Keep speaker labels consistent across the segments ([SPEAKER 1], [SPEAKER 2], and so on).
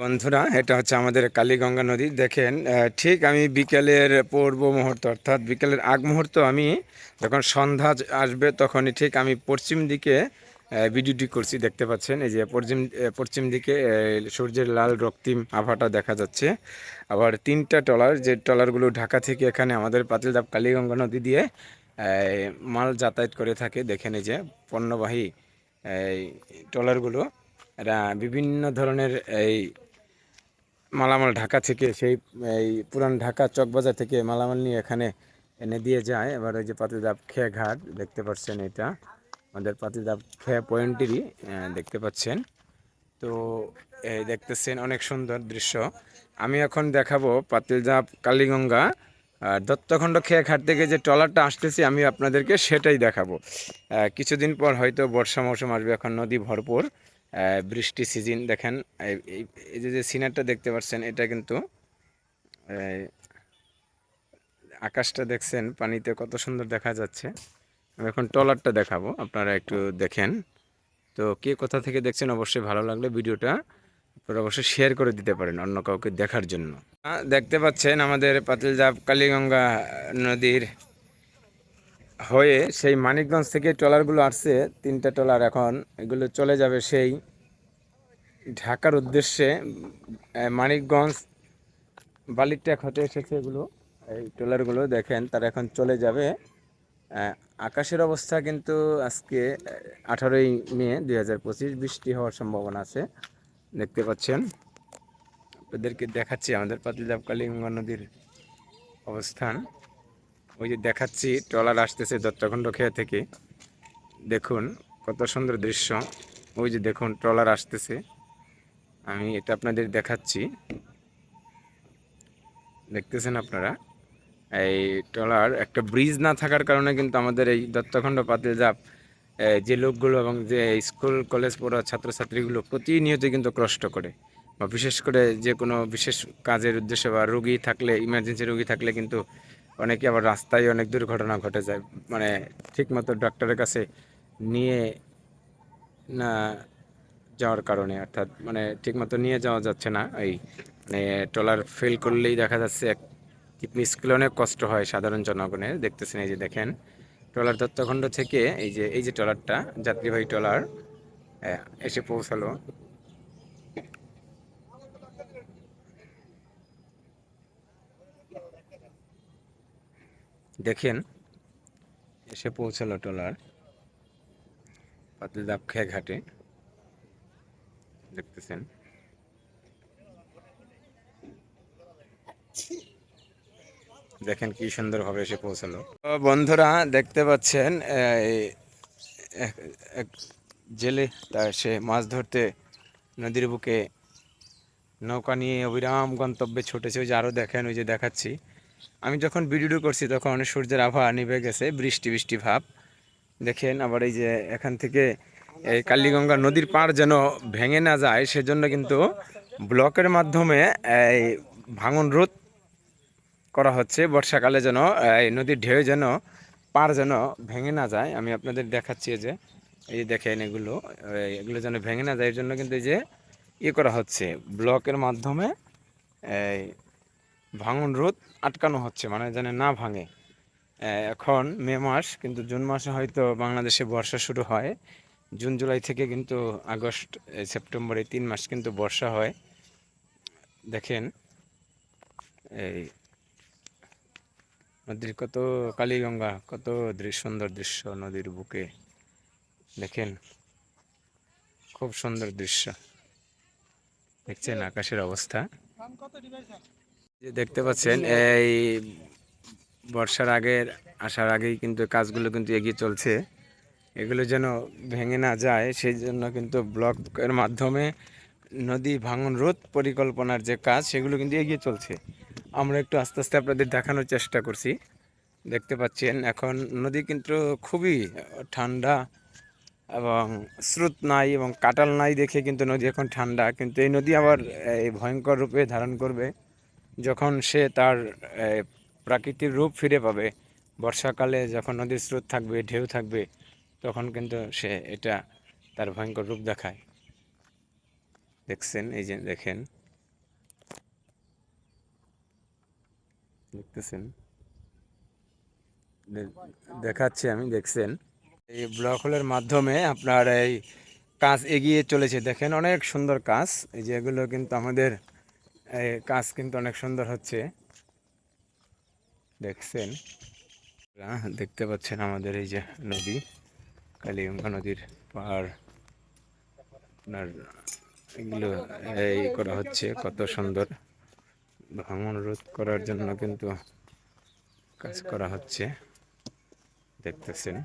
[SPEAKER 1] বন্ধুরা, এটা হচ্ছে আমাদের কালীগঙ্গা নদী। দেখেন ঠিক আমি বিকেলের পূর্ব মুহূর্ত, অর্থাৎ বিকেলের আগ মুহূর্ত আমি যখন সন্ধ্যা আসবে তখনই ঠিক আমি পশ্চিম দিকে ভিডিওটি করছি, দেখতে পাচ্ছেন? এই যে পশ্চিম পশ্চিম দিকে সূর্যের লাল রক্তিম আভাটা দেখা যাচ্ছে। আবার তিনটা ট্রলার, যে ট্রলারগুলো ঢাকা থেকে এখানে আমাদের পাতিলদাব কালীগঙ্গা নদী দিয়ে মাল যাতায়াত করে থাকে। দেখেন এই যে পণ্যবাহী, এই ট্রলারগুলো, এরা বিভিন্ন ধরনের এই মালামাল ঢাকা থেকে সেই, এই পুরান ঢাকা চকবাজার থেকে মালামাল নিয়ে এখানে এনে দিয়ে যায়। এবার ওই যে পাতিদাব খেয়া ঘাট দেখতে পাচ্ছেন এটা। আমাদের পাতিদাব খেয়া পয়েন্টেরই দেখতে পাচ্ছেন। তো এই দেখতেছেন অনেক সুন্দর দৃশ্য। আমি এখন দেখাবো পাতিলজাপ কালীগঙ্গা দত্তখণ্ড খেয়া ঘাট থেকে যে ট্রলারটা আসতেছি, আমি আপনাদেরকে সেটাই দেখাবো। কিছুদিন পর হয়তো বর্ষা মৌসুম আসবে, এখন নদী ভরপুর। বৃষ্টি সিজন, দেখেন, এই যে সিনারটা দেখতে পাচ্ছেন, এটা কিন্তু আকাশটা দেখছেন, পানিতে কত সুন্দর দেখা যাচ্ছে। আমি এখন ট্রলারটা দেখাবো, আপনারা একটু দেখেন। তো কে কোথা থেকে দেখছেন, অবশ্যই ভালো লাগলে ভিডিওটা আপনারা অবশ্যই শেয়ার করে দিতে পারেন অন্য কাউকে দেখার জন্য। দেখতে পাচ্ছেন আমাদের পাতিলজাপ কালীগঙ্গা নদীর হয়ে সেই মানিকগঞ্জ থেকে ট্রলারগুলো আসছে, তিনটা ট্রলার এখন, এগুলো চলে যাবে সেই ঢাকার উদ্দেশ্যে মানিকগঞ্জ বালিরট্যাক হতে এসেছে এগুলো, এই ট্রলারগুলো দেখেন, তারা এখন চলে যাবে। আকাশের অবস্থা কিন্তু আজকে আঠারোই মে দুই হাজার পঁচিশ, বৃষ্টি হওয়ার সম্ভাবনা আছে, দেখতে পাচ্ছেন। আপনাদেরকে দেখাচ্ছি আমাদের পাতিলজাপ কালীগঙ্গা নদীর অবস্থান। ওই যে দেখাচ্ছি, ট্রলার আসতেছে দত্তখণ্ড খেয়া থেকে। দেখুন, কত সুন্দর দৃশ্য। ওই যে দেখুন, ট্রলার আসতেছে। আমি এটা আপনাদের দেখাচ্ছি। দেখতেছেন আপনারা? এই ট্রলার, একটা ব্রিজ না থাকার কারণে কিন্তু আমাদের এই দত্তখণ্ড পাতিলজাপ এই যে লোকগুলো এবং যে স্কুল, কলেজ পড়া ছাত্রছাত্রীগুলো প্রতিনিয়ত কিন্তু কষ্ট করে। বা বিশেষ করে যে কোনো বিশেষ কাজের উদ্দেশ্যে বা রুগী থাকলে ইমার্জেন্সি রুগী থাকলে কিন্তু অনেকে আবার রাস্তায় অনেক দুর্ঘটনা ঘটে যায়। মানে ঠিকমতো ডাক্তারের কাছে নিয়ে না যাওয়ার কারণে, অর্থাৎ মানে ঠিকমতো নিয়ে যাওয়া যাচ্ছে না এই মানে ট্রলার ফেল করলেই দেখা যাচ্ছে এক স্কুলে অনেক কষ্ট হয় সাধারণ জনগণের, দেখতেছেন এই যে দেখেন। ট্রলার দত্তখণ্ড থেকে এই যে এই যে ট্রলারটা, যাত্রীবাহী ট্রলার এসে পৌঁছালো। দেখেন, এসে পৌঁছালো ট্রলার, পাতিলদাব খেয়া ঘাটে দেখতেছেন। দেখেন কি সুন্দরভাবে এসে পৌঁছালো। বন্ধুরা, দেখতে পাচ্ছেন এক জেলে তা সে মাছ ধরতে নদীর বুকে নৌকা নিয়ে অবিরাম গন্তব্যে ছুটেছে। ওই যে আরও দেখেন, ওই যে দেখাচ্ছি। আমি যখন ভিডিও করছি তখন সূর্যের আবহাওয়া নিভে গেছে, বৃষ্টি বৃষ্টি ভাব। দেখেন আবার এই যে এখান থেকে এই কালীগঙ্গা নদীর পাড় যেন ভেঙে না যায়, সেজন্য কিন্তু ব্লকের মাধ্যমে এই ভাঙন রোধ করা হচ্ছে। বর্ষাকালে যেন এই নদীর ঢেউ যেন পার যেন ভেঙে না যায়। আমি আপনাদের দেখাচ্ছি যে, এই যে দেখেন এগুলো এগুলো যেন ভেঙে না যায়, এর জন্য কিন্তু এই যে ইয়ে করা হচ্ছে। ব্লকের মাধ্যমে এই ভাঙন রোধ আটকানো হচ্ছে মানে যেন না ভাঙে। এখন মে মাস, কিন্তু জুন মাসে হয়তো বাংলাদেশে বর্ষা শুরু হয়। জুন, জুলাই থেকে কিন্তু আগস্ট সেপ্টেম্বর এই তিন মাস কিন্তু বর্ষা হয়। দেখেন, এই নদীর কত কালীগঙ্গা, কত সুন্দর দৃশ্য নদীর বুকে। দেখেন, খুব সুন্দর দৃশ্য। দেখছেন আকাশের অবস্থা? যে দেখতে পাচ্ছেন, এই বর্ষার আগের, আসার আগেই কিন্তু কাজগুলো কিন্তু এগিয়ে চলছে। এগুলো যেন ভেঙে না যায়, সেই জন্য কিন্তু ব্লকের মাধ্যমে নদী ভাঙন রোধ পরিকল্পনার যে কাজ, সেগুলো কিন্তু এগিয়ে চলছে। আমরা একটু আস্তে আস্তে আপনাদের দেখানোর চেষ্টা করছি। দেখতে পাচ্ছেন, এখন নদী কিন্তু খুবই ঠান্ডা এবং স্রোত নাই এবং কাটাল নাই দেখে কিন্তু নদী এখন ঠান্ডা। কিন্তু এই নদী আবার এই ভয়ঙ্কর রূপে ধারণ করবে। যখন সে তার প্রাকৃতিক রূপ ফিরে পাবে, বর্ষাকালে যখন নদীর স্রোত থাকবে, ঢেউ থাকবে, তখন কিন্তু সে এটা তার ভয়ঙ্কর রূপ দেখায়। দেখছেন, এই যে দেখেন। দেখতেছেন? দেখাচ্ছি আমি, দেখছেন? এই ব্লক হোলের মাধ্যমে আপনার এই কাজ এগিয়ে চলেছে। দেখেন, অনেক সুন্দর কাজ। এই যেগুলো কিন্তু আমাদের কাজ কিন্তু অনেক সুন্দর হচ্ছে। দেখছেন? দেখতে পাচ্ছেন আমাদের এই যে নদী কালীগঙ্গা নদীর পাহাড় আপনার এগুলো, এই করা হচ্ছে, কত সুন্দর। ভাঙন রোধ করার জন্য কিন্তু কাজ করা হচ্ছে। দেখতেছেন?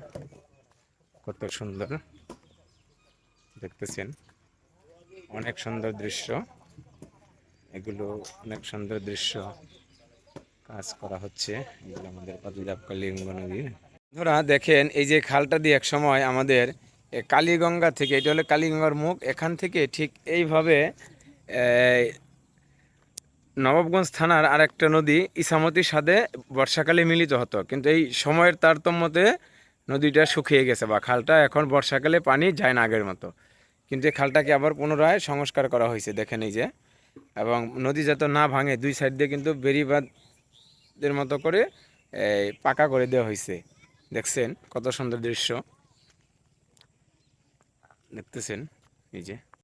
[SPEAKER 1] কত সুন্দর। দেখতেছেন? অনেক সুন্দর দৃশ্য। এগুলো অনেক সুন্দর দৃশ্য কাজ করা হচ্ছে। এগুলো আমাদের নদীর ধরা দেখেন, এই যে খালটা দিয়ে এক সময় আমাদের কালীগঙ্গা থেকে, এটা হলো কালীগঙ্গার মুখ, এখান থেকে ঠিক এইভাবে নবাবগঞ্জ থানার আরেকটা নদী ইসামতির সাথে বর্ষাকালে মিলিত হতো। কিন্তু এই সময়ের তারতম্যতে নদীটা শুকিয়ে গেছে বা খালটা এখন বর্ষাকালে পানি যায় না আগের মতো। কিন্তু এই খালটাকে আবার পুনরায় সংস্কার করা হয়েছে, দেখেন এই যে। এবং নদী যাতে না ভাঙে, দুই সাইড দিয়ে কিন্তু বেরিবাদের মতো করে পাকা করে দেওয়া হয়েছে দেখছেন কত সুন্দর দৃশ্য। দেখতেছেন, এই যে।